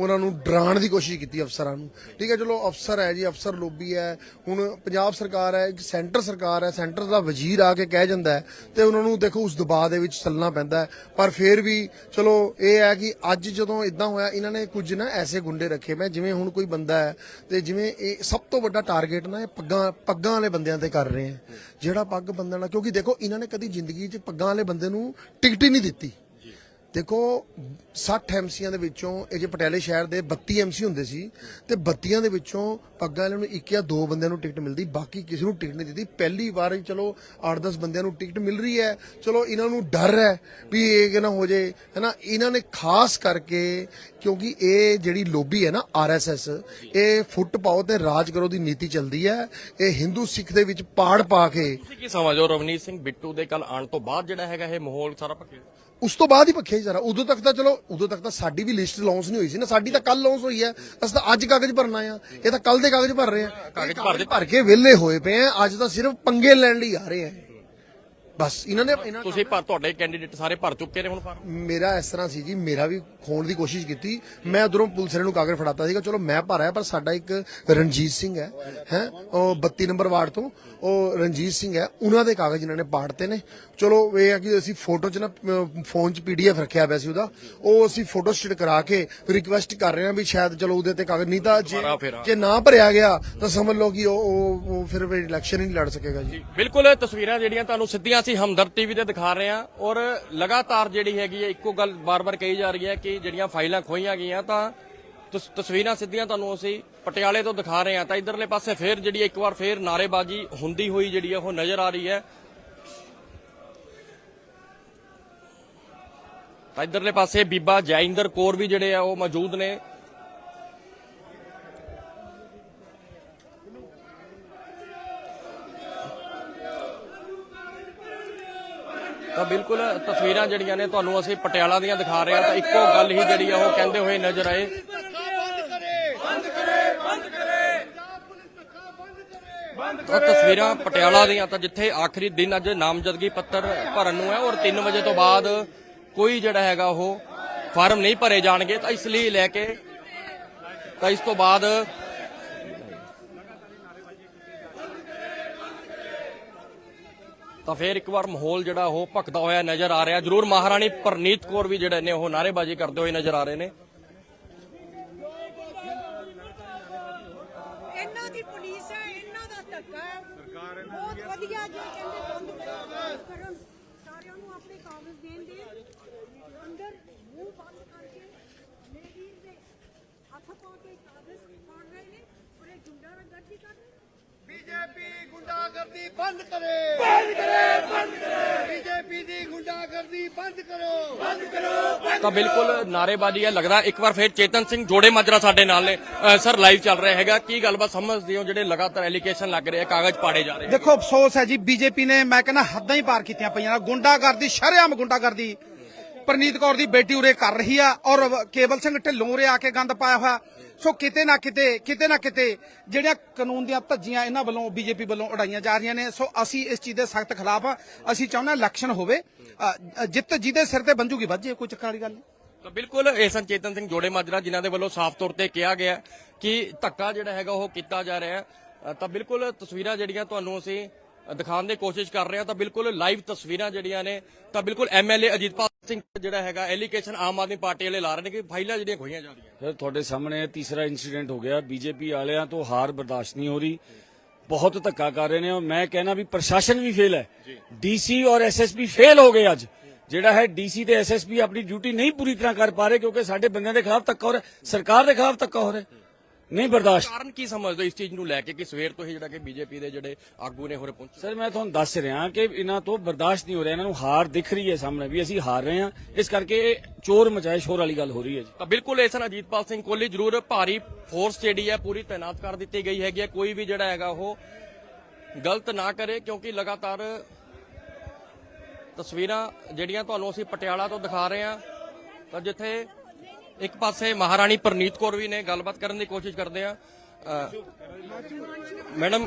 ਉਹਨਾਂ ਨੂੰ ਡਰਾਉਣ ਦੀ ਕੋਸ਼ਿਸ਼ ਕੀਤੀ ਅਫਸਰਾਂ ਨੂੰ। ਠੀਕ ਹੈ, ਚਲੋ ਅਫਸਰ ਹੈ ਜੀ, ਅਫਸਰ ਲੋਬੀ ਹੈ। ਹੁਣ ਪੰਜਾਬ ਸਰਕਾਰ ਹੈ, ਇੱਕ ਸੈਂਟਰ ਸਰਕਾਰ ਹੈ, ਸੈਂਟਰ ਦਾ ਵਜ਼ੀਰ ਆ ਕੇ ਕਹਿ ਜਾਂਦਾ ਹੈ ਤੇ ਉਹਨਾਂ ਨੂੰ ਦੇਖੋ ਉਸ ਦਬਾਅ ਦੇ ਵਿੱਚ ਚੱਲਣਾ ਪੈਂਦਾ ਪਰ ਫਿਰ ਵੀ ਚਲੋ ਇਹ ਹੈ ਕਿ ਅੱਜ ਜਦੋਂ ਇਦਾਂ ਹੋਇਆ, ਇਹਨਾਂ ਨੇ ਕੁਝ ਨਾ ਐਸੇ ਗੁੰਡੇ ਰੱਖੇ ਮੈਂ ਜਿਵੇਂ ਹੁਣ ਕੋਈ ਬੰਦਾ ਹੈ ਤੇ ਜਿਵੇਂ ਇਹ ਸਭ ਤੋਂ ਵੱਡਾ ਟਾਰਗੇਟ ਨਾ ਇਹ ਪੱਗਾਂ ਪੱਗਾਂ ਵਾਲੇ ਬੰਦਿਆਂ ਤੇ ਕਰ ਰਹੇ ਹੈ। ਜਿਹੜਾ ਪੱਗ ਬੰਦਣਾ ਕਿਉਂਕਿ ਦੇਖੋ ਇਹਨਾਂ ਨੇ ਕਦੀ ਜ਼ਿੰਦਗੀ 'ਚ ਪੱਗਾਂ ਵਾਲੇ ਬੰਦੇ ਨੂੰ ਟਿਕਟ ਹੀ ਨਹੀਂ ਦਿੱਤੀ। ਦੇਖੋ 60 ਐਮਸੀਆਂ ਦੇ ਵਿੱਚੋਂ ਇਹ ਜੇ ਪਟਿਆਲੇ ਸ਼ਹਿਰ ਦੇ 32 ਐਮਸੀ ਹੁੰਦੇ ਸੀ ਤੇ 32 ਦੇ ਵਿੱਚੋਂ ਪੱਗਾਂ ਵਾਲਿਆਂ ਨੂੰ ਇੱਕ ਜਾਂ ਦੋ ਬੰਦਿਆਂ ਨੂੰ ਟਿਕਟ ਮਿਲਦੀ ਬਾਕੀ ਕਿਸੇ ਨੂੰ ਟਿਕਟ ਨਹੀਂ ਦਿੱਤੀ। ਪਹਿਲੀ ਵਾਰ ਹੀ ਚਲੋ 8-10 ਬੰਦਿਆਂ ਨੂੰ ਟਿਕਟ ਮਿਲ ਰਹੀ ਹੈ। ਚਲੋ ਇਹਨਾਂ ਨੂੰ ਡਰ ਹੈ ਵੀ ਇਹ ਕਿ ਨਾ ਹੋ ਜੇ ਹੈਨਾ ਇਹਨਾਂ ਨੇ ਖਾਸ ਕਰਕੇ ਕਿਉਂਕਿ ਇਹ ਜਿਹੜੀ ਲੋਬੀ ਹੈ ਨਾ ਆਰਐਸਐਸ ਇਹ ਫੁੱਟ ਪਾਓ ਤੇ ਰਾਜ ਕਰੋ ਦੀ ਨੀਤੀ ਚੱਲਦੀ ਹੈ। ਇਹ ਹਿੰਦੂ ਸਿੱਖ ਦੇ ਵਿੱਚ ਪਾੜ ਪਾ ਕੇ ਤੁਸੀਂ ਕੀ ਸਮਝੋ ਰਵਨੀਤ ਸਿੰਘ ਬਿੱਟੂ ਦੇ ਕੱਲ ਆਉਣ ਤੋਂ ਬਾਅਦ ਜਿਹੜਾ ਹੈਗਾ ਇਹ ਮਾਹੌਲ ਸਾਰਾ ਭਖਿਆ ਉਸ ਤੋਂ ਬਾਅਦ ਹੀ ਪੱਖੇ ਜਰਾ ਉਦੋਂ ਤੱਕ ਤਾਂ ਚਲੋ ਉਦੋਂ ਤੱਕ ਤਾਂ ਸਾਡੀ ਵੀ ਲਿਸਟ ਲਾਂਚ ਨਹੀਂ ਹੋਈ ਸੀ ਨਾ। ਸਾਡੀ ਤਾਂ ਕੱਲ ਲਾਂਚ ਹੋਈ ਹੈ। ਅਸੀਂ ਤਾਂ ਅੱਜ ਕਾਗਜ਼ ਭਰਨਾ ਆ। ਇਹ ਤਾਂ ਕੱਲ ਦੇ ਕਾਗਜ਼ ਭਰ ਰਹੇ ਆ। ਕਾਗਜ਼ ਭਰ ਕੇ ਵਿਹਲੇ ਹੋਏ ਪਏ ਆ। ਅੱਜ ਤਾਂ ਸਿਰਫ ਪੰਗੇ ਲੈਣ ਲਈ ਆ ਰਹੇ ਆ। ਬਸ ਇਹਨਾਂ ਨੇ ਇਹਨਾਂ ਤੁਸੀਂ ਪਰ ਤੁਹਾਡੇ ਕੈਂਡੀਡੇਟ ਸਾਰੇ ਭਰ ਚੁੱਕੇ ਨੇ ਹੁਣ? ਫਾਰਮ ਮੇਰਾ ਇਸ ਤਰ੍ਹਾਂ ਸੀ ਜੀ ਮੇਰਾ ਵੀ ਖੋਣ ਦੀ ਕੋਸ਼ਿਸ਼ ਕੀਤੀ। ਮੈਂ ਉਧਰੋਂ ਪੁਲਿਸ ਵਾਲੇ ਨੂੰ ਕਾਗਜ਼ ਫੜਾਤਾ ਸੀਗਾ। ਚਲੋ ਮੈਂ ਭਰਿਆ ਪਰ ਸਾਡਾ ਇੱਕ ਰਣਜੀਤ ਸਿੰਘ ਹੈ ਹੈ? ਉਹ 32 ਨੰਬਰ ਵਾਰਡ ਤੋਂ ਉਹ ਰਣਜੀਤ ਸਿੰਘ ਹੈ। ਉਹਨਾਂ ਦੇ ਕਾਗਜ਼ ਇਹਨਾਂ ਨੇ ਪਾੜਤੇ ਨੇ। ਚਲੋ ਇਹ ਹੈ ਕਿ ਅਸੀਂ ਫੋਟੋ 'ਚ ਨਾ ਫੋਨ 'ਚ ਪੀਡੀਐਫ ਰੱਖਿਆ ਹੋਇਆ ਸੀ ਉਹਦਾ। ਉਹ ਅਸੀਂ ਫੋਟੋ ਸਟੇਟ ਕਰਾ ਕੇ ਰਿਕੁਐਸਟ ਕਰ ਰਹੇ ਹਾਂ ਵੀ ਸ਼ਾਇਦ ਚਲੋ ਉਹਦੇ ਤੇ ਕਾਗਜ਼ ਨਹੀਂ ਤਾਂ ਜੇ ਦੁਬਾਰਾ ਫਿਰ ਆ। ਜੇ ਨਾ ਭਰਿਆ ਗਿਆ ਤਾਂ ਸਮਝ ਲਓ ਕਿ ਉਹ ਉਹ ਉਹ ਫਿਰ ਇਲੈਕਸ਼ਨ ਹੀ ਨਹੀਂ ਲੜ ਸਕੇਗਾ ਜੀ। ਬਿਲਕੁਲ ਤਸਵੀਰਾਂ ਜਿਹੜੀਆਂ ਤੁਹਾਨੂੰ ਸਿੱਧੀਆਂ ਅਸੀਂ ਹਮਦਰਦ ਟੀਵੀ ਤੇ ਦਿਖਾ ਰਹੇ ਹਾਂ ਔਰ ਲਗਾਤਾਰ ਜਿਹੜੀ ਹੈਗੀ ਹੈ, ਇੱਕੋ ਗੱਲ ਬਾਰ-ਬਾਰ ਕਹੀ ਜਾ ਰਹੀ ਹੈ ਕਿ ਜਿਹੜੀਆਂ ਫਾਈਲਾਂ ਖੋਈਆਂ ਗਈਆਂ ਤਾਂ ਤਸ- ਤਸਵੀਰਾਂ ਸਿੱਧੀਆਂ ਤੁਹਾਨੂੰ ਅਸੀਂ ਪਟਿਆਲੇ ਤੋਂ ਦਿਖਾ ਰਹੇ ਹਾਂ। ਤਾਂ ਇਧਰਲੇ ਪਾਸੇ ਫੇਰ ਜਿਹੜੀ ਇੱਕ ਵਾਰ ਫੇਰ ਨਾਰੇਬਾਜ਼ੀ ਹੁੰਦੀ ਹੋਈ ਜਿਹੜੀ ਹੈ, ਉਹ ਨਜ਼ਰ ਆ ਰਹੀ ਹੈ। ਤਾਂ ਇਧਰਲੇ ਪਾਸੇ ਬੀਬਾ ਜੈਇੰਦਰ ਕੌਰ ਵੀ ਜਿਹੜੇ ਆ, ਉਹ ਮੌਜੂਦ ਨੇ। ਤਾਂ ਬਿਲਕੁਲ ਤਸਵੀਰਾਂ ਜਿਹੜੀਆਂ ਨੇ ਤੁਹਾਨੂੰ ਅਸੀਂ ਪਟਿਆਲਾ ਦੀਆਂ ਦਿਖਾ ਰਹੇ ਹਾਂ ਤਾਂ ਇੱਕੋ ਗੱਲ ਹੀ ਜਿਹੜੀ ਆ ਉਹ ਕਹਿੰਦੇ ਹੋਏ ਨਜ਼ਰ ਆਏ। ਤਾਂ ਤਸਵੀਰਾਂ ਪਟਿਆਲਾ ਦੀਆਂ ਤਾਂ ਜਿੱਥੇ ਆਖਰੀ ਦਿਨ ਅੱਜ ਨਾਮਜ਼ਦਗੀ ਪੱਤਰ ਭਰਨ ਨੂੰ ਹੈ ਔਰ 3 ਵਜੇ ਤੋਂ ਬਾਅਦ ਕੋਈ ਜਿਹੜਾ ਹੈਗਾ ਉਹ ਫਾਰਮ ਨਹੀਂ ਭਰੇ ਜਾਣਗੇ ਤਾਂ ਇਸ ਲਈ ਲੈ ਕੇ ਤਾਂ ਇਸ ਤੋਂ ਬਾਅਦ ਤਾਂ ਫੇਰ ਇੱਕ ਵਾਰ ਮਾਹੌਲ ਜਿਹੜਾ ਉਹ ਭਖਦਾ ਹੋਇਆ ਨਜ਼ਰ ਆ ਰਿਹਾ। ਜਰੂਰ ਮਹਾਰਾਣੀ ਪਰਨੀਤ ਕੌਰ ਵੀ ਜਿਹੜੇ ਨੇ ਉਹ ਨਾਰੇਬਾਜ਼ੀ ਕਰਦੇ ਹੋਏ ਨਜ਼ਰ ਆ ਰਹੇ ਨੇ ਇਹਨਾਂ ਦੀ ਪੁਲਿਸ ਹੈ ਇਹਨਾਂ ਦਾ ਧੱਕਾ ਹੈ ਬਹੁਤ ਵਧੀਆ ਜੋ ਕਹਿੰਦੇ ਬੰਦ ਕਰੋ ਬੰਦ ਕਰਨ ਸਾਰਿਆਂ ਨੂੰ ਆਪਣੇ ਕਾਗਜ਼ ਦੇਣ ਦੇ ਅੰਦਰ ਮੂੰਹ ਬੰਦ ਕਰਕੇ ਲੇਡੀਜ਼ ਦੇ ਹੱਥ ਪਾ ਕੇ ਕਾਗਜ਼ ਪਾੜ ਰਹੇ ਨੇ ਔਰ ਇਹ ਗੁੰਡਾਗਰਦੀ ਕਰ ਰਹੇ ਨੇ ਬੀਜੇਪੀ ਗੁੰਡਾਗਰਦੀ ਬੰਦ ਕਰੇ। ਬੰਦ ਕਰੇ ਬੰਦ ਕਰੇ। ਬੀਜੇਪੀ ਦੀ ਗੁੰਡਾਗਰਦੀ ਬੰਦ ਕਰੋ। ਬੰਦ ਕਰੋ ਤਾਂ ਬਿਲਕੁਲ ਨਾਰੇਬਾਜ਼ੀ ਹੈ ਲੱਗਦਾ ਇੱਕ ਵਾਰ ਫੇਰ ਚੇਤਨ ਸਿੰਘ ਜੋੜੇ ਮਾਜਰਾ ਸਾਡੇ ਨਾਲ ਨੇ। ਸਰ ਲਾਈਵ ਚੱਲ ਰਿਹਾ ਹੈਗਾ। ਕੀ ਗੱਲਬਾਤ ਸਮਝਦੇ ਹੋ ਜਿਹੜੇ ਲਗਾਤਾਰ ਐਲੀਗੇਸ਼ਨ ਲੱਗ ਰਹੇ ਆ ਕਾਗਜ਼ ਪਾੜੇ ਜਾ ਰਹੇ ਦੇਖੋ ਅਫਸੋਸ ਹੈ ਜੀ ਬੀਜੇਪੀ ਨੇ ਮੈਂ ਕਹਿੰਦਾ ਹੱਦਾਂ ਹੀ ਪਾਰ ਕੀਤੀਆਂ ਪਈਆਂ ਗੁੰਡਾਗਰਦੀ ਸ਼ਰੇਆਮ ਗੁੰਡਾਗਰਦੀ ਪਰਨੀਤ ਕੌਰ ਦੀ ਬੇਟੀ ਉਰੇ ਕਰ ਰਹੀ ਆ ਔਰ ਕੇਵਲ ਸਿੰਘ ਢਿੱਲੋਂ ਉਰੇ ਆ ਕੇ ਗੰਦ ਪਾਇਆ ਹੋਇਆ। ਸੋ ਕਿਤੇ ਨਾ ਕਿਤੇ ਕਿਤੇ ਨਾ ਕਿਤੇ ਜਿਹੜੀਆਂ ਕਾਨੂੰਨ ਦੀਆਂ ਧੱਜੀਆਂ ਇਹਨਾਂ ਵੱਲੋਂ ਬੀਜੇਪੀ ਵੱਲੋਂ ਉਡਾਈਆਂ ਜਾ ਰਹੀਆਂ ਨੇ। ਸੋ ਅਸੀਂ ਇਸ ਚੀਜ਼ ਦੇ ਸਖਤ ਖਿਲਾਫ ਆ। ਅਸੀਂ ਚਾਹੁੰਦੇ ਇਲੈਕਸ਼ਨ ਹੋਵੇ। ਜਿੱਤ ਜਿਹਦੇ ਸਿਰ ਤੇ ਬੰਜੂਗੀ। ਵੱਜੇ ਕੋਈ ਚੱਕਰ ਵਾਲੀ ਗੱਲ ਨਹੀਂ। ਤਾਂ ਬਿਲਕੁਲ ਇਹ ਸਨ ਸਿੰਘ ਜੋੜੇ ਮਾਜਰਾ ਜਿਨ੍ਹਾਂ ਦੇ ਵੱਲੋਂ ਸਾਫ਼ ਤੌਰ ਤੇ ਕਿਹਾ ਗਿਆ ਕਿ ਧੱਕਾ ਜਿਹੜਾ ਹੈਗਾ ਉਹ ਕੀਤਾ ਜਾ ਰਿਹਾ ਹੈ। ਤਾਂ ਬਿਲਕੁਲ ਤਸਵੀਰਾਂ ਜਿਹੜੀਆਂ ਤੁਹਾਨੂੰ ਅਸੀਂ ਦਿਖਾਉਣ ਦੀ ਕੋਸ਼ਿਸ਼ ਕਰ ਰਹੇ ਹਾਂ, ਤਾਂ ਬਿਲਕੁਲ ਲਾਈਵ ਤਸਵੀਰਾਂ ਜਿਹੜੀਆਂ ਨੇ, ਤਾਂ ਬਿਲਕੁਲ ਐਮਐਲਏ ਅਜੀਤਪਾਲ ਸਿੰਘ ਜਿਹੜਾ ਹੈਗਾ ਐਲੀਗੇਸ਼ਨ ਆਮ ਆਦਮੀ ਪਾਰਟੀ ਵਾਲੇ ਲਾ ਰਹੇ ਨੇ ਕਿ ਫਾਈਲਾਂ ਜਿਹੜੀਆਂ ਖੋਈਆਂ ਜਾ ਰਹੀਆਂ ਸਰ ਤੁਹਾਡੇ ਸਾਹਮਣੇ ਤੀਸਰਾ ਇਨਸੀਡੈਂਟ ਹੋ ਗਿਆ। ਬੀਜੇਪੀ ਵਾਲਿਆਂ ਤੋਂ ਹਾਰ ਬਰਦਾਸ਼ਤ ਨਹੀਂ ਹੋ ਰਹੀ। ਬਹੁਤ ਧੱਕਾ ਕਰ ਰਹੇ ਨੇ ਔਰ ਮੈਂ ਕਹਿਣਾ ਵੀ ਪ੍ਰਸ਼ਾਸਨ ਵੀ ਫੇਲ ਹੈ। ਡੀਸੀ ਔਰ ਐਸਐਸਪੀ ਫੇਲ ਹੋ ਗਏ ਅੱਜ। ਜਿਹੜਾ ਹੈ ਡੀਸੀ ਤੇ ਐਸਐਸਪੀ ਆਪਣੀ ਡਿਊਟੀ ਨਹੀਂ ਪੂਰੀ ਤਰ੍ਹਾਂ ਕਰ ਪਾ ਰਹੇ ਕਿਉਂਕਿ ਸਾਡੇ ਬੰਦਿਆਂ ਦੇ ਖਿਲਾਫ ਧੱਕਾ ਹੋ ਰਿਹਾ। ਸਰਕਾਰ ਦੇ ਖਿਲਾਫ ਧੱਕਾ ਹੋ ਰਿਹਾ। ਨਹੀਂ ਬਰਦਾਸ਼ਤ। ਕਾਰਨ ਕੀ ਸਮਝਦੇ ਹੋ ਇਸ ਚੀਜ਼ ਨੂੰ ਲੈ ਕੇ ਕਿ ਸਵੇਰ ਤੋਂ ਹੀ ਜਿਹੜਾ ਕਿ ਬੀਜੇਪੀ ਦੇ ਜਿਹੜੇ ਆਗੂ ਨੇ ਹੋਰੇ ਪਹੁੰਚੇ ਸਰ ਮੈਂ ਤੁਹਾਨੂੰ ਦੱਸ ਰਿਹਾ ਕਿ ਇਹਨਾਂ ਤੋਂ ਬਰਦਾਸ਼ਤ ਨਹੀਂ ਹੋ ਰਿਹਾ ਇਹਨਾਂ ਨੂੰ ਹਾਰ ਦਿਖ ਰਹੀ ਹੈ ਸਾਹਮਣੇ ਵੀ ਅਸੀਂ ਹਾਰ ਰਹੇ ਹਾਂ। ਇਸ ਕਰਕੇ ਇਹ ਚੋਰ ਮਚਾਏ ਸ਼ੋਰ ਵਾਲੀ ਗੱਲ ਹੋ ਰਹੀ ਹੈ ਜੀ। ਤਾਂ ਬਿਲਕੁਲ ਇਸ ਅਜੀਤਪਾਲ ਸਿੰਘ ਕੋਹਲੀ ਜ਼ਰੂਰ ਭਾਰੀ ਫੋਰਸ ਜਿਹੜੀ ਹੈ ਪੂਰੀ ਤਾਇਨਾਤ ਕਰ ਦਿੱਤੀ ਗਈ ਹੈਗੀ ਹੈ। ਕੋਈ ਵੀ ਜਿਹੜਾ ਹੈਗਾ ਉਹ ਗਲਤ ਨਾ ਕਰੇ ਕਿਉਂਕਿ ਲਗਾਤਾਰ ਤਸਵੀਰਾਂ ਜਿਹੜੀਆਂ ਤੁਹਾਨੂੰ ਅਸੀਂ ਪਟਿਆਲਾ ਤੋਂ ਦਿਖਾ ਰਹੇ ਹਾਂ ਤਾਂ ਜਿੱਥੇ ਇੱਕ ਪਾਸੇ ਮਹਾਰਾਣੀ ਪ੍ਰਨੀਤ ਕੌਰ ਵੀ ਨੇ, ਗੱਲਬਾਤ ਕਰਨ ਦੀ ਕੋਸ਼ਿਸ਼ ਕਰਦੇ ਆ ਮੈਡਮ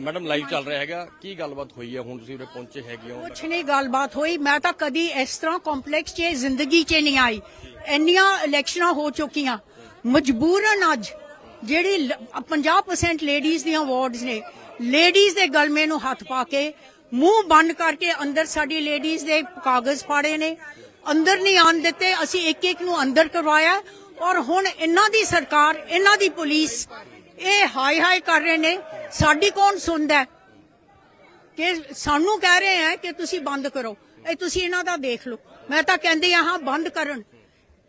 ਮੈਡਮ ਲਾਈਵ ਚੱਲ ਰਿਹਾ ਹੈਗਾ। ਕੀ ਗੱਲਬਾਤ ਹੋਈ ਹੈ? ਹੁਣ ਤੁਸੀਂ ਉਰੇ ਪਹੁੰਚੇ ਹੈਗੇ ਹੋ। ਕੁਛ ਨਹੀਂ ਗੱਲਬਾਤ ਹੋਈ। ਮੈਂ ਤਾਂ ਕਦੀ ਇਸ ਤਰ੍ਹਾਂ ਕੰਪਲੈਕਸ 'ਚ, ਜ਼ਿੰਦਗੀ 'ਚ ਨਹੀਂ ਆਈ। ਇੰਨੀਆਂ ਇਲੈਕਸ਼ਨਾਂ ਹੋ ਚੁੱਕੀਆਂ। ਮਜਬੂਰਨ ਅੱਜ ਜਿਹੜੀ ਲ- 50% ਲੇਡੀਜ਼ ਦੀਆਂ ਵਾਰਡਸ ਨੇ ਲੇਡੀਜ਼ ਦੇ ਗਲਮੇ ਨੂੰ ਹੱਥ ਪਾ ਕੇ ਮੂੰਹ ਬੰਦ ਕਰਕੇ ਅੰਦਰ ਸਾਡੀ ਲੇਡੀਜ਼ ਦੇ ਕਾਗਜ਼ ਫਾੜੇ ਨੇ। ਅੰਦਰ ਨਹੀਂ ਆਣ ਦਿੱਤੇ, ਅਸੀਂ ਇੱਕ ਇੱਕ ਨੂੰ ਅੰਦਰ ਕਰਵਾਇਆ ਔਰ ਹੁਣ ਇਹਨਾਂ ਦੀ ਸਰਕਾਰ, ਇਹਨਾਂ ਦੀ ਪੁਲਿਸ ਇਹ ਹਾਈ ਹਾਈ ਕਰ ਰਹੇ ਨੇ। ਸਾਡੀ ਕੌਣ ਸੁਣਦਾ ਕਿ ਸਾਨੂੰ ਕਹਿ ਰਹੇ ਹੈ ਕਿ ਤੁਸੀਂ ਬੰਦ ਕਰੋ। ਇਹ ਤੁਸੀਂ ਇਹਨਾਂ ਦਾ ਦੇਖ ਲਓ। ਮੈਂ ਤਾਂ ਕਹਿੰਦੀ ਆ ਹਾਂ, ਬੰਦ ਕਰਨ।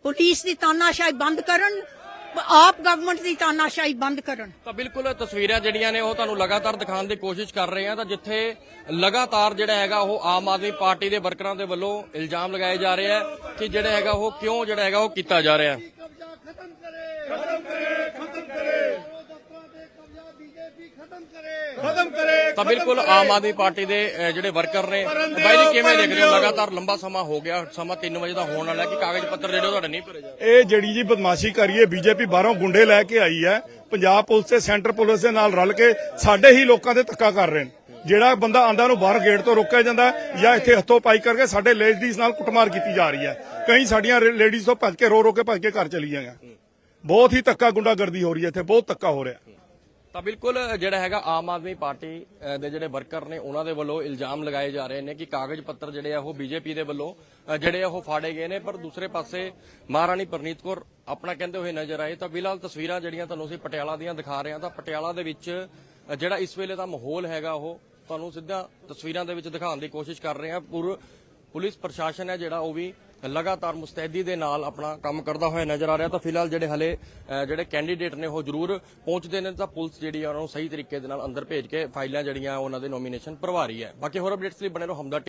ਪੁਲਿਸ ਦੀ ਤਾਨਾਸ਼ਾਹੀ ਬੰਦ ਕਰਨ ਆਪ ਗਵਰਨਮੈਂਟ ਦੀ ਤਾਨਾਸ਼ਾਹੀ ਬੰਦ ਕਰਨ। ਤਾਂ ਬਿਲਕੁਲ ਤਸਵੀਰਾਂ ਜਿਹੜੀਆਂ ਨੇ ਉਹ ਤੁਹਾਨੂੰ ਲਗਾਤਾਰ ਦਿਖਾਉਣ ਦੀ ਕੋਸ਼ਿਸ਼ ਕਰ ਰਹੇ ਹਾਂ ਤਾਂ ਜਿੱਥੇ ਲਗਾਤਾਰ ਜਿਹੜਾ ਹੈਗਾ ਉਹ ਆਮ ਆਦਮੀ ਪਾਰਟੀ ਦੇ ਵਰਕਰਾਂ ਦੇ ਵੱਲੋਂ ਇਲਜ਼ਾਮ ਲਗਾਏ ਜਾ ਰਹੇ ਆ ਕਿ ਜਿਹੜਾ ਹੈਗਾ ਉਹ ਕਿਉਂ ਜਿਹੜਾ ਹੈਗਾ ਉਹ ਕੀਤਾ ਜਾ ਰਿਹਾ। ਹੈ ਕਬਜ਼ਾ ਖਤਮ ਕਰੇ ਖਤਮ ਕਰੇ ਖਤਮ ਕਰੇ। ਤਾਂ ਬਿਲਕੁਲ ਆਮ ਆਦਮੀ ਪਾਰਟੀ ਦੇ ਜਿਹੜੇ ਵਰਕਰ ਨੇ ਬਾਈ ਜੀ ਕਿਵੇਂ ਦੇਖ ਰਹੇ ਹੋ? ਲਗਾਤਾਰ ਲੰਬਾ ਸਮਾਂ ਹੋ ਗਿਆ ਸਮਾਂ 3 ਵਜੇ ਦਾ ਹੋਣ ਵਾਲਾ ਕਿ ਕਾਗਜ਼ ਪੱਤਰ ਜਿਹੜੇ ਤੁਹਾਡੇ ਨਹੀਂ ਭਰੇ ਜਾ ਇਹ ਜਿਹੜੀ ਜੀ ਬਦਮਾਸ਼ੀ ਕਰੀਏ ਬੀਜੇਪੀ ਬਾਹਰੋਂ ਗੁੰਡੇ ਲੈ ਕੇ ਆਈ ਹੈ ਪੰਜਾਬ ਪੁਲਿਸ ਤੇ ਸੈਂਟਰ ਪੁਲਿਸ ਦੇ ਨਾਲ ਰਲ ਕੇ ਸਾਡੇ ਹੀ ਲੋਕਾਂ ਦੇ ਧੱਕਾ ਕਰ ਰਹੇ ਨੇ। ਜਿਹੜਾ ਬੰਦਾ ਆਂਦਾ ਨੂੰ ਬਾਹਰ ਗੇਟ ਤੋਂ ਰੋਕਿਆ ਜਾਂਦਾ ਜਾਂ ਇੱਥੇ ਹੱਥੋਂ ਪਾਈ ਕਰਕੇ ਸਾਡੇ ਲੇਡੀਜ਼ ਨਾਲ ਕੁੱਟਮਾਰ ਕੀਤੀ ਜਾ ਰਹੀ ਹੈ। ਕਈ ਸਾਡੀਆਂ ਲੇਡੀਜ਼ ਤੋਂ ਭੱਜ ਕੇ ਰੋ ਰੋ ਕੇ ਭੱਜ ਕੇ ਘਰ ਚਲੀ ਗਈਆਂ। ਬਹੁਤ ਹੀ ਧੱਕਾ ਗੁੰਡਾਗਰਦੀ ਹੋ ਰਹੀ ਹੈ ਇੱਥੇ ਬਹੁਤ ਧੱਕਾ ਹੋ ਰਿਹਾ। ਤਾਂ ਬਿਲਕੁਲ ਜਿਹੜਾ ਹੈਗਾ ਆਮ ਆਦਮੀ ਪਾਰਟੀ ਦੇ ਜਿਹੜੇ ਵਰਕਰ ਨੇ, ਉਹਨਾਂ ਦੇ ਵੱਲੋਂ ਇਲਜ਼ਾਮ ਲਗਾਏ ਜਾ ਰਹੇ ਨੇ ਕਿ ਕਾਗਜ਼ ਪੱਤਰ ਜਿਹੜੇ ਆ, ਉਹ ਬੀਜੇਪੀ ਦੇ ਵੱਲੋਂ ਜਿਹੜੇ ਉਹ ਫਾੜੇ ਗਏ ਨੇ। ਪਰ ਦੂਸਰੇ ਪਾਸੇ ਮਹਾਰਾਣੀ ਪਰਨੀਤ ਕੌਰ ਆਪਣਾ ਕਹਿੰਦੇ ਹੋਏ ਨਜ਼ਰ ਆਏ, ਤਾਂ ਫਿਲਹਾਲ ਤਸਵੀਰਾਂ ਜਿਹੜੀਆਂ ਤੁਹਾਨੂੰ ਅਸੀਂ ਪਟਿਆਲਾ ਦੀਆਂ ਦਿਖਾ ਰਹੇ ਹਾਂ, ਤਾਂ ਪਟਿਆਲਾ ਦੇ ਵਿੱਚ ਜਿਹੜਾ ਇਸ ਵੇਲੇ ਦਾ ਮਾਹੌਲ ਹੈਗਾ, ਉਹ ਤੁਹਾਨੂੰ ਸਿੱਧਾ ਤਸਵੀਰਾਂ ਦੇ ਵਿੱਚ ਦਿਖਾਉਣ ਦੀ ਕੋਸ਼ਿਸ਼ ਕਰ ਰਹੇ ਹਾਂ। ਪੂਰ, ਪੁਲਿਸ ਪ੍ਰਸ਼ਾਸਨ ਹੈ ਜਿਹੜਾ, ਉਹ ਵੀ ਲਗਾਤਾਰ ਮੁਸਤੈਦੀ ਦੇ ਨਾਲ ਆਪਣਾ ਕੰਮ ਕਰਦਾ ਹੋਇਆ ਨਜ਼ਰ ਆ ਰਿਹਾ ਤਾਂ ਫਿਲਹਾਲ ਜਿਹੜੇ ਹਲੇ ਜਿਹੜੇ ਕੈਂਡੀਡੇਟ ਨੇ ਉਹ ਜ਼ਰੂਰ ਪਹੁੰਚਦੇ ਨੇ ਤਾਂ ਪੁਲਿਸ ਜਿਹੜੀ ਆ ਉਹਨਾਂ ਨੂੰ ਸਹੀ ਤਰੀਕੇ ਦੇ ਨਾਲ ਅੰਦਰ ਭੇਜ ਕੇ ਫਾਈਲਾਂ ਜਿਹੜੀਆਂ ਉਹਨਾਂ ਦੇ ਨੋਮੀਨੇਸ਼ਨ ਭਰਵਾ ਰਹੀ ਹੈ। ਬਾਕੀ ਹੋਰ ਅਪਡੇਟਸ ਲਈ ਬਣੇ ਰਹੋ ਹਮਦਰ